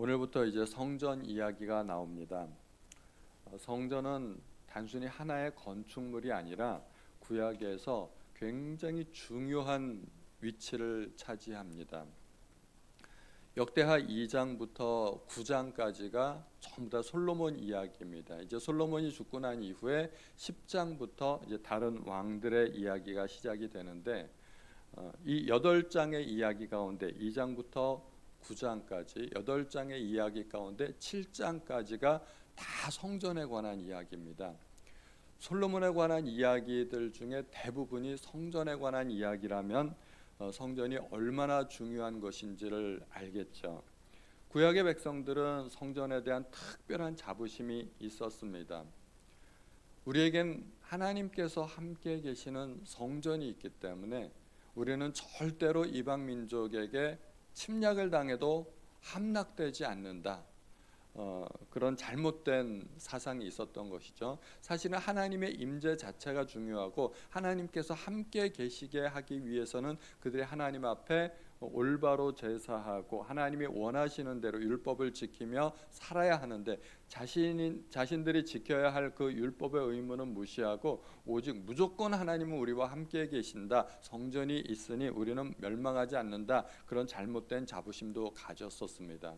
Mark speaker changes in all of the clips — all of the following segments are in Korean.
Speaker 1: 오늘부터 이제 성전 이야기가 나옵니다. 어, 성전은 단순히 하나의 건축물이 아니라 구약에서 굉장히 중요한 위치를 차지합니다. 역대하 2장부터 9장까지가 전부 다 솔로몬 이야기입니다. 이제 솔로몬이 죽고 난 이후에 10장부터 이제 다른 왕들의 이야기가 시작이 되는데 어, 이 여덟 장의 이야기 가운데 2장부터 9장까지 여덟 장의 이야기 가운데 7장까지가 다 성전에 관한 이야기입니다. 솔로몬에 관한 이야기들 중에 대부분이 성전에 관한 이야기라면 어, 성전이 얼마나 중요한 것인지를 알겠죠. 구약의 백성들은 성전에 대한 특별한 자부심이 있었습니다. 우리에겐 하나님께서 함께 계시는 성전이 있기 때문에 우리는 절대로 이방 민족에게 침략을 당해도 함락되지 않는다. 어, 그런 잘못된 사상이 있었던 것이죠. 사실은 하나님의 임재 자체가 중요하고 하나님께서 함께 계시게 하기 위해서는 그들이 하나님 앞에 올바로 제사하고 하나님이 원하시는 대로 율법을 지키며 살아야 하는데 자신인 자신들이 지켜야 할 그 율법의 의무는 무시하고 오직 무조건 하나님은 우리와 함께 계신다. 성전이 있으니 우리는 멸망하지 않는다. 그런 잘못된 자부심도 가졌었습니다.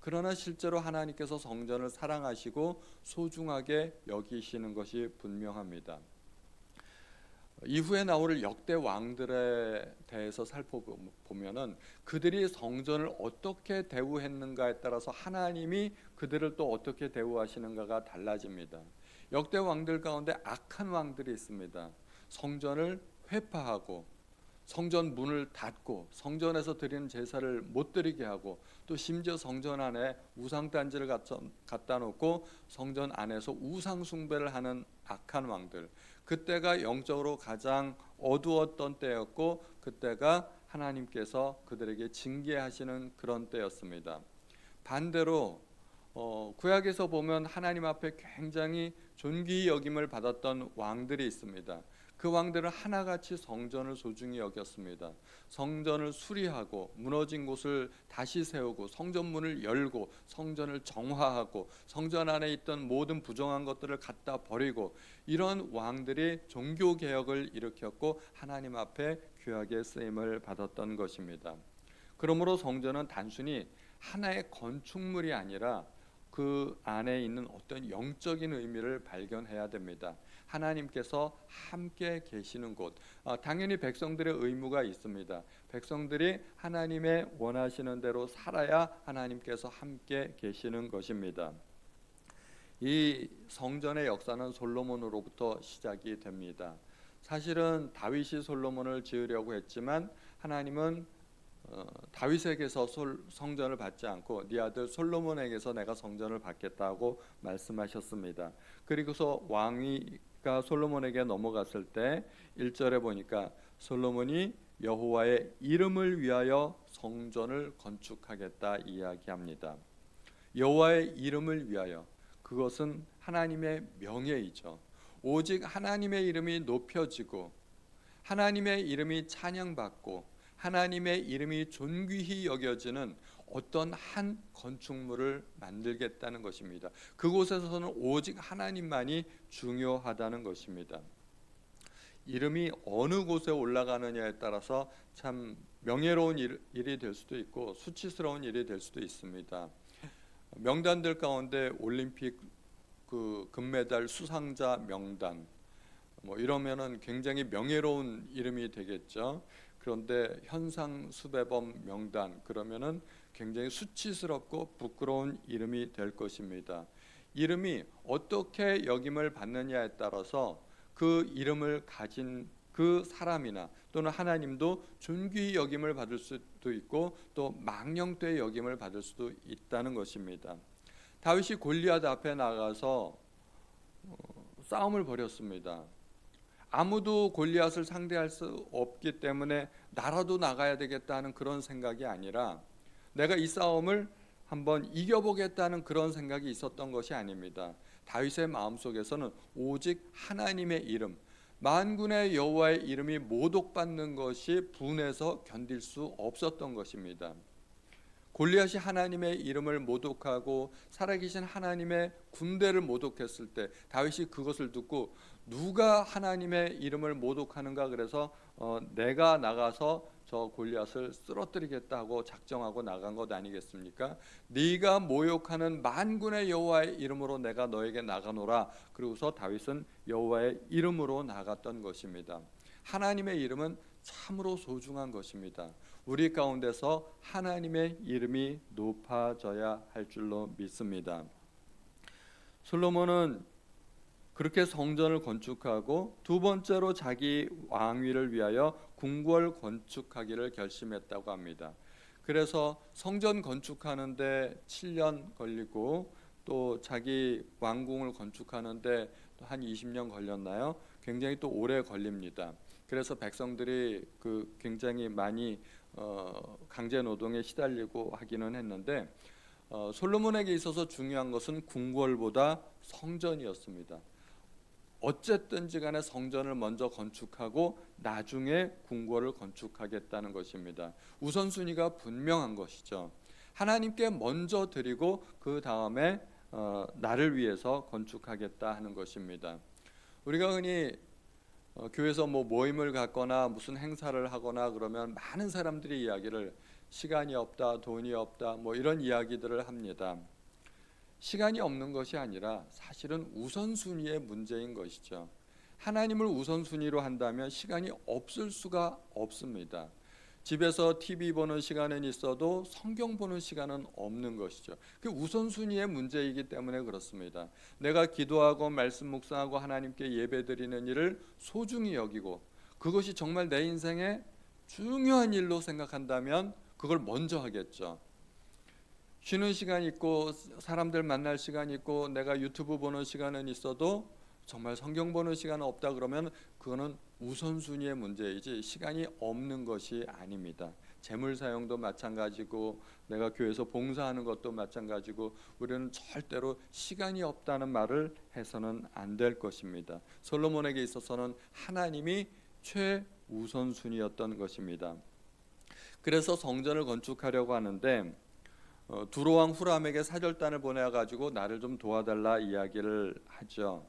Speaker 1: 그러나 실제로 하나님께서 성전을 사랑하시고 소중하게 여기시는 것이 분명합니다. 이후에 나올 역대 왕들에 대해서 살펴보면은 그들이 성전을 어떻게 대우했는가에 따라서 하나님이 그들을 또 어떻게 대우하시는가가 달라집니다. 역대 왕들 가운데 악한 왕들이 있습니다. 성전을 회파하고 성전 문을 닫고 성전에서 드리는 제사를 못 드리게 하고 또 심지어 성전 안에 우상 단지를 갖다 놓고 성전 안에서 우상 숭배를 하는 악한 왕들. 그때가 영적으로 가장 어두웠던 때였고 그때가 하나님께서 그들에게 징계하시는 그런 때였습니다. 반대로 어, 구약에서 보면 하나님 앞에 굉장히 존귀 여김을 받았던 왕들이 있습니다. 그 왕들은 하나같이 성전을 소중히 여겼습니다. 성전을 수리하고 무너진 곳을 다시 세우고 성전문을 열고 성전을 정화하고 성전 안에 있던 모든 부정한 것들을 갖다 버리고 이런 왕들이 종교 개혁을 일으켰고 하나님 앞에 귀하게 쓰임을 받았던 것입니다. 그러므로 성전은 단순히 하나의 건축물이 아니라 그 안에 있는 어떤 영적인 의미를 발견해야 됩니다. 하나님께서 함께 계시는 곳. 아, 당연히 백성들의 의무가 있습니다. 백성들이 하나님의 원하시는 대로 살아야 하나님께서 함께 계시는 것입니다. 이 성전의 역사는 솔로몬으로부터 시작이 됩니다. 사실은 다윗이 솔로몬을 지으려고 했지만 하나님은 어, 다윗에게서 솔, 성전을 받지 않고 네 아들 솔로몬에게서 내가 성전을 받겠다고 말씀하셨습니다. 그리고서 왕이 가 솔로몬에게 넘어갔을 때 1절에 보니까 솔로몬이 여호와의 이름을 위하여 성전을 건축하겠다 이야기합니다. 여호와의 이름을 위하여 그것은 하나님의 명예이죠. 오직 하나님의 이름이 높여지고 하나님의 이름이 찬양받고 하나님의 이름이 존귀히 여겨지는 어떤 한 건축물을 만들겠다는 것입니다. 그곳에서는 오직 하나님만이 중요하다는 것입니다. 이름이 어느 곳에 올라가느냐에 따라서 참 명예로운 일, 이될 수도 있고 수치스러운 일이 될 수도 있습니다. 명단들 가운데 올림픽 그 금메달 수상자 명단 뭐 이러면은 굉장히 명예로운 이름이 되겠죠. 그런데 현상 수배범 명단 그러면은 굉장히 수치스럽고 부끄러운 이름이 될 것입니다. 이름이 어떻게 역임을 받느냐에 따라서 그 이름을 가진 그 사람이나 또는 하나님도 존귀 여김을 받을 수도 있고 또 망령되 여김을 받을 수도 있다는 것입니다. 다윗이 골리앗 앞에 나가서 어, 싸움을 벌였습니다. 아무도 골리앗을 상대할 수 없기 때문에 나라도 나가야 되겠다는 그런 생각이 아니라 내가 이 싸움을 한번 이겨보겠다는 그런 생각이 있었던 것이 아닙니다. 다윗의 마음속에서는 오직 하나님의 이름, 만군의 여호와의 이름이 모독받는 것이 분해서 견딜 수 없었던 것입니다. 골리앗이 하나님의 이름을 모독하고 살아계신 하나님의 군대를 모독했을 때 다윗이 그것을 듣고 누가 하나님의 이름을 모독하는가 그래서 어, 내가 나가서 저 골리앗을 쓰러뜨리겠다고 작정하고 나간 것 아니겠습니까? 네가 모욕하는 만군의 여호와의 이름으로 내가 너에게 나가노라. 그리고서 다윗은 여호와의 이름으로 나갔던 것입니다. 하나님의 이름은 참으로 소중한 것입니다. 우리 가운데서 하나님의 이름이 높아져야 할 줄로 믿습니다. 솔로몬은 그렇게 성전을 건축하고 두 번째로 자기 왕위를 위하여 궁궐 건축하기를 결심했다고 합니다. 그래서 성전 건축하는데 7년 걸리고 또 자기 왕궁을 건축하는데 한 20년 걸렸나요? 굉장히 또 오래 걸립니다. 그래서 백성들이 그 굉장히 많이 어, 강제 노동에 시달리고 하기는 했는데 어, 솔로몬에게 있어서 중요한 것은 궁궐보다 성전이었습니다. 어쨌든지 간에 성전을 먼저 건축하고 나중에 궁궐을 건축하겠다는 것입니다. 우선순위가 분명한 것이죠. 하나님께 먼저 드리고 그 다음에 어, 나를 위해서 건축하겠다 하는 것입니다. 우리가 흔히 어, 교회에서 뭐 모임을 갖거나 무슨 행사를 하거나 그러면 많은 사람들이 이야기를 시간이 없다, 돈이 없다, 뭐 이런 이야기들을 합니다. 시간이 없는 것이 아니라 사실은 우선순위의 문제인 것이죠. 하나님을 우선순위로 한다면 시간이 없을 수가 없습니다. 집에서 TV 보는 시간은 있어도 성경 보는 시간은 없는 것이죠. 그 우선순위의 문제이기 때문에 그렇습니다. 내가 기도하고 말씀 묵상하고 하나님께 예배드리는 일을 소중히 여기고 그것이 정말 내 인생의 중요한 일로 생각한다면 그걸 먼저 하겠죠. 쉬는 시간 있고 사람들 만날 시간 있고 내가 유튜브 보는 시간은 있어도 정말 성경 보는 시간은 없다 그러면 그거는 우선순위의 문제이지 시간이 없는 것이 아닙니다. 재물 사용도 마찬가지고 내가 교회에서 봉사하는 것도 마찬가지고 우리는 절대로 시간이 없다는 말을 해서는 안 될 것입니다. 솔로몬에게 있어서는 하나님이 최우선순위였던 것입니다. 그래서 성전을 건축하려고 하는데 어, 두로왕 후람에게 사절단을 보내 가지고 나를 좀 도와달라 이야기를 하죠.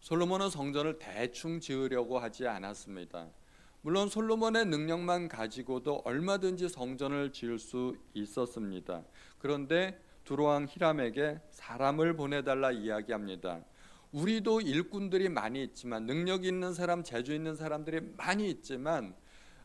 Speaker 1: 솔로몬은 성전을 대충 지으려고 하지 않았습니다. 물론 솔로몬의 능력만 가지고도 얼마든지 성전을 지을 수 있었습니다. 그런데 두로왕 히람에게 사람을 보내달라 이야기합니다. 우리도 일꾼들이 많이 있지만 능력 있는 사람, 재주 있는 사람들이 많이 있지만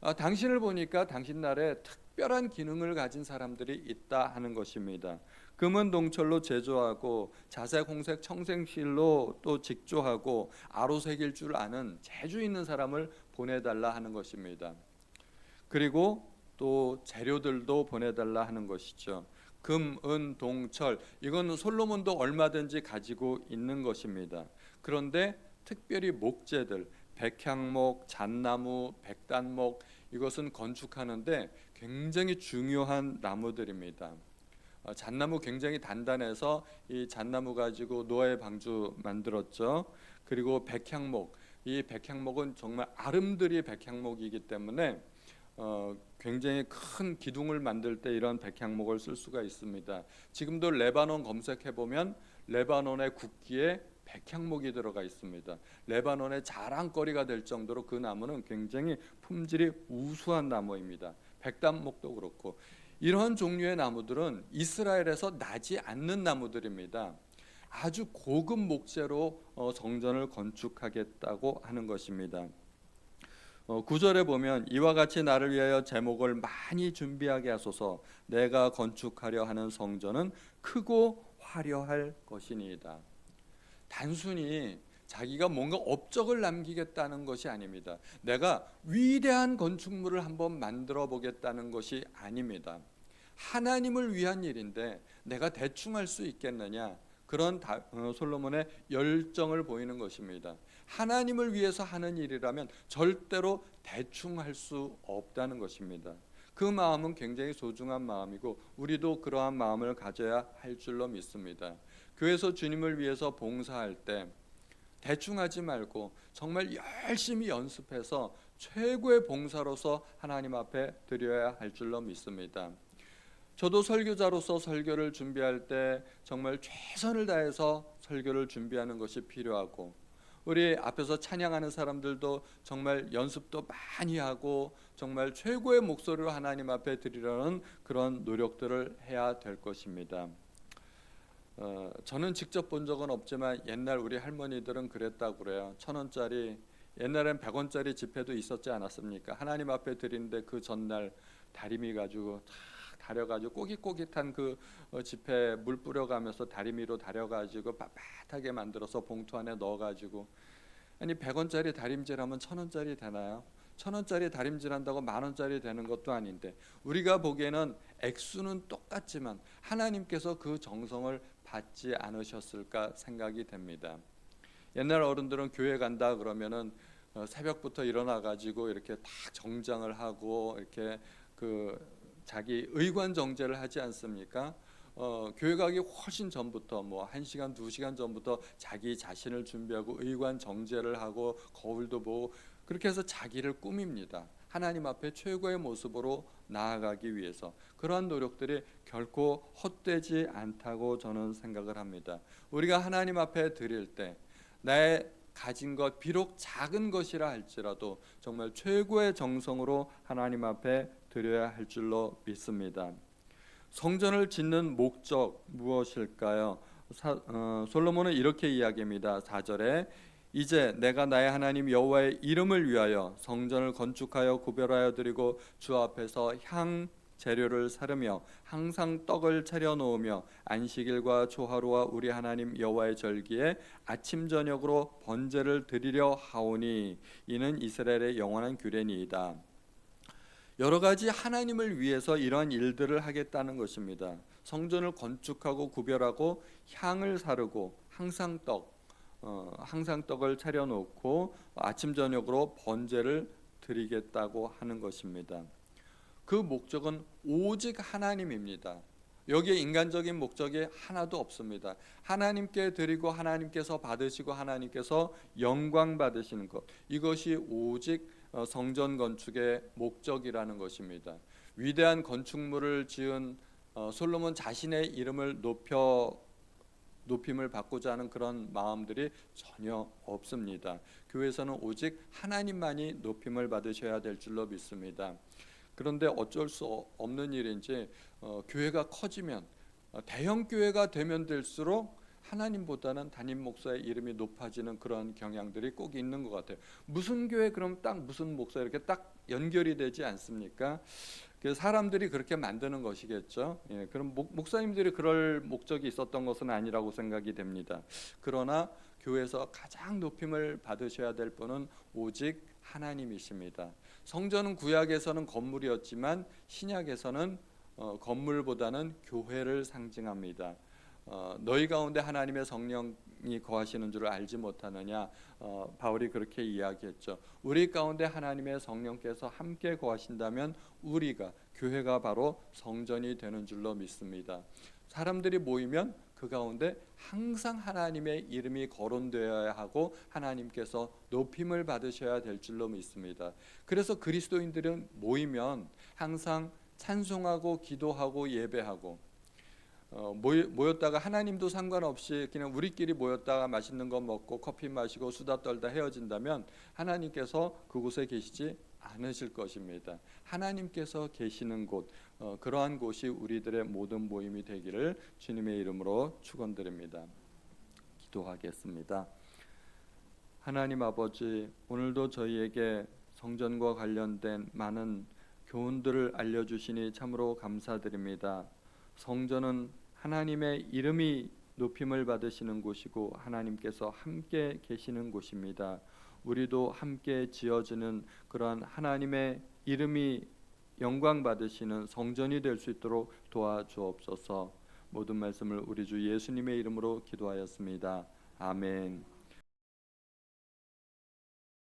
Speaker 1: 아, 당신을 보니까 당신 나라에 특별한 기능을 가진 사람들이 있다 하는 것입니다. 금은 동철로 제조하고 자색 홍색 청생실로 또 직조하고 아로색일 줄 아는 재주 있는 사람을 보내달라 하는 것입니다. 그리고 또 재료들도 보내달라 하는 것이죠. 금, 은, 동, 철 이건 솔로몬도 얼마든지 가지고 있는 것입니다. 그런데 특별히 목재들 백향목, 잣나무, 백단목 이것은 건축하는데 굉장히 중요한 나무들입니다. 어, 잣나무 굉장히 단단해서 이 잣나무 가지고 노아의 방주 만들었죠. 그리고 백향목 이 백향목은 정말 아름드리 백향목이기 때문에 어, 굉장히 큰 기둥을 만들 때 이런 백향목을 쓸 수가 있습니다. 지금도 레바논 검색해 보면 레바논의 국기에 백향목이 들어가 있습니다. 레바논의 자랑거리가 될 정도로 그 나무는 굉장히 품질이 우수한 나무입니다. 백단목도 그렇고 이러한 종류의 나무들은 이스라엘에서 나지 않는 나무들입니다. 아주 고급 목재로 어, 성전을 건축하겠다고 하는 것입니다. 어, 구절에 보면 이와 같이 나를 위하여 제목을 많이 준비하게 하소서 내가 건축하려 하는 성전은 크고 화려할 것이니이다. 단순히 자기가 뭔가 업적을 남기겠다는 것이 아닙니다. 내가 위대한 건축물을 한번 만들어 보겠다는 것이 아닙니다. 하나님을 위한 일인데 내가 대충 할 수 있겠느냐? 그런 다, 어, 솔로몬의 열정을 보이는 것입니다. 하나님을 위해서 하는 일이라면 절대로 대충 할 수 없다는 것입니다. 그 마음은 굉장히 소중한 마음이고 우리도 그러한 마음을 가져야 할 줄로 믿습니다. 교회에서 주님을 위해서 봉사할 때 대충 하지 말고 정말 열심히 연습해서 최고의 봉사로서 하나님 앞에 드려야 할 줄로 믿습니다. 저도 설교자로서 설교를 준비할 때 정말 최선을 다해서 설교를 준비하는 것이 필요하고 우리 앞에서 찬양하는 사람들도 정말 연습도 많이 하고 정말 최고의 목소리로 하나님 앞에 드리려는 그런 노력들을 해야 될 것입니다. 어, 저는 직접 본 적은 없지만 옛날 우리 할머니들은 그랬다고 그래요. 천 원짜리 옛날엔 백 원짜리 지폐도 있었지 않았습니까? 하나님 앞에 드리는데 그 전날 다리미 가지고 탁 다려가지고 꼬깃꼬깃한 그 어, 지폐 물 뿌려가면서 다리미로 다려가지고 빳빳하게 만들어서 봉투 안에 넣어가지고 아니 백 원짜리 다림질하면 천 원짜리 되나요? 천 원짜리 다림질한다고 만 원짜리 되는 것도 아닌데 우리가 보기에는 액수는 똑같지만 하나님께서 그 정성을 받지 않으셨을까 생각이 됩니다. 옛날 어른들은 교회 간다 그러면은 어, 새벽부터 일어나 가지고 이렇게 다 정장을 하고 이렇게 그 자기 의관 정제를 하지 않습니까? 어, 교회 가기 훨씬 전부터 뭐 1시간, 2시간 전부터 자기 자신을 준비하고 의관 정제를 하고 거울도 보고 그렇게 해서 자기를 꾸밉니다. 하나님 앞에 최고의 모습으로 나아가기 위해서 그러한 노력들이 결코 헛되지 않다고 저는 생각을 합니다. 우리가 하나님 앞에 드릴 때 나의 가진 것 비록 작은 것이라 할지라도 정말 최고의 정성으로 하나님 앞에 드려야 할 줄로 믿습니다. 성전을 짓는 목적 무엇일까요? 사, 어, 솔로몬은 이렇게 이야기합니다. 4절에 이제 내가 나의 하나님 여호와의 이름을 위하여 성전을 건축하여 구별하여 드리고 주 앞에서 향 재료를 사르며 항상 떡을 차려 놓으며 안식일과 초하루와 우리 하나님 여호와의 절기에 아침 저녁으로 번제를 드리려 하오니 이는 이스라엘의 영원한 규례니이다. 여러 가지 하나님을 위해서 이러한 일들을 하겠다는 것입니다. 성전을 건축하고 구별하고 향을 사르고 항상 떡, 어, 항상 떡을 차려놓고 아침 저녁으로 번제를 드리겠다고 하는 것입니다. 그 목적은 오직 하나님입니다. 여기에 인간적인 목적이 하나도 없습니다. 하나님께 드리고 하나님께서 받으시고 하나님께서 영광 받으시는 것 이것이 오직 어, 성전 건축의 목적이라는 것입니다. 위대한 건축물을 지은 어, 솔로몬 자신의 이름을 높여 높임을 받고자 하는 그런 마음들이 전혀 없습니다. 교회에서는 오직 하나님만이 높임을 받으셔야 될 줄로 믿습니다. 그런데 어쩔 수 없는 일인지 어, 교회가 커지면 어, 대형 교회가 되면 될수록 하나님보다는 담임 목사의 이름이 높아지는 그런 경향들이 꼭 있는 것 같아요. 무슨 교회 그럼 딱 무슨 목사 이렇게 딱 연결이 되지 않습니까? 그 사람들이 그렇게 만드는 것이겠죠. 예, 그럼 목, 목사님들이 그럴 목적이 있었던 것은 아니라고 생각이 됩니다. 그러나 교회에서 가장 높임을 받으셔야 될 분은 오직 하나님이십니다. 성전은 구약에서는 건물이었지만 신약에서는 어, 건물보다는 교회를 상징합니다. 어, 너희 가운데 하나님의 성령이 거하시는 줄을 알지 못하느냐 어, 바울이 그렇게 이야기했죠. 우리 가운데 하나님의 성령께서 함께 거하신다면 우리가 교회가 바로 성전이 되는 줄로 믿습니다. 사람들이 모이면 그 가운데 항상 하나님의 이름이 거론되어야 하고 하나님께서 높임을 받으셔야 될 줄로 믿습니다. 그래서 그리스도인들은 모이면 항상 찬송하고 기도하고 예배하고 어, 모였다가 하나님도 상관없이 그냥 우리끼리 모였다가 맛있는 거 먹고 커피 마시고 수다 떨다 헤어진다면 하나님께서 그곳에 계시지 않으실 것입니다. 하나님께서 계시는 곳 어, 그러한 곳이 우리들의 모든 모임이 되기를 주님의 이름으로 축원드립니다. 기도하겠습니다. 하나님 아버지 오늘도 저희에게 성전과 관련된 많은 교훈들을 알려주시니 참으로 감사드립니다. 성전은 하나님의 이름이 높임을 받으시는 곳이고 하나님께서 함께 계시는 곳입니다. 우리도 함께 지어지는 그러한 하나님의 이름이 영광 받으시는 성전이 될 수 있도록 도와주옵소서. 모든 말씀을 우리 주 예수님의 이름으로 기도하였습니다. 아멘.